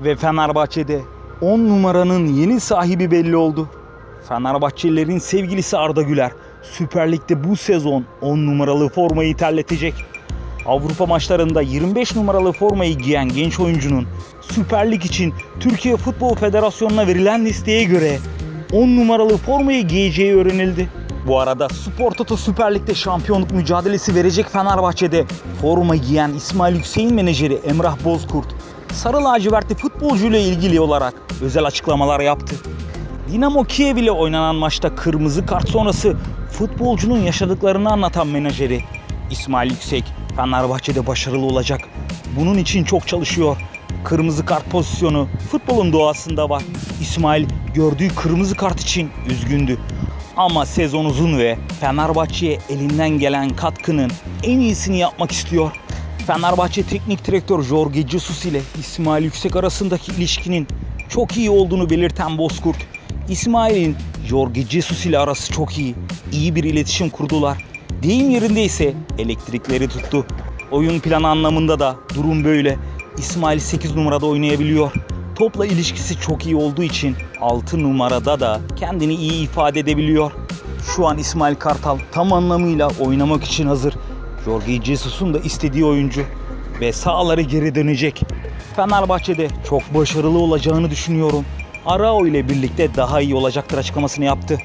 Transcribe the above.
Ve Fenerbahçe'de 10 numaranın yeni sahibi belli oldu. Fenerbahçelilerin sevgilisi Arda Güler Süper Lig'de bu sezon 10 numaralı formayı terletecek. Avrupa maçlarında 25 numaralı formayı giyen genç oyuncunun Süper Lig için Türkiye Futbol Federasyonu'na verilen listeye göre 10 numaralı formayı giyeceği öğrenildi. Bu arada Spor Toto Süper Lig'de şampiyonluk mücadelesi verecek Fenerbahçe'de forma giyen İsmail Hüseyin menajeri Emrah Bozkurt, sarı lacivertli futbolcuyla ilgili olarak özel açıklamalar yaptı. Dinamo Kiev ile oynanan maçta kırmızı kart sonrası futbolcunun yaşadıklarını anlatan menajeri İsmail Yüksek Fenerbahçe'de başarılı olacak. Bunun için çok çalışıyor. Kırmızı kart pozisyonu futbolun doğasında var. İsmail gördüğü kırmızı kart için üzgündü. Ama sezon uzun ve Fenerbahçe'ye elinden gelen katkının en iyisini yapmak istiyor. Fenerbahçe Teknik Direktör Jorge Jesus ile İsmail Yüksek arasındaki ilişkinin çok iyi olduğunu belirten Bozkurt, İsmail'in Jorge Jesus ile arası çok iyi. İyi bir iletişim kurdular. Deyim yerindeyse elektrikleri tuttu. Oyun planı anlamında da durum böyle. İsmail 8 numarada oynayabiliyor. Topla ilişkisi çok iyi olduğu için 6 numarada da kendini iyi ifade edebiliyor. Şu an İsmail Kartal tam anlamıyla oynamak için hazır. Jorge Jesus'un da istediği oyuncu ve sağları geri dönecek. Fenerbahçe'de çok başarılı olacağını düşünüyorum. Arao ile birlikte daha iyi olacaktır açıklamasını yaptı.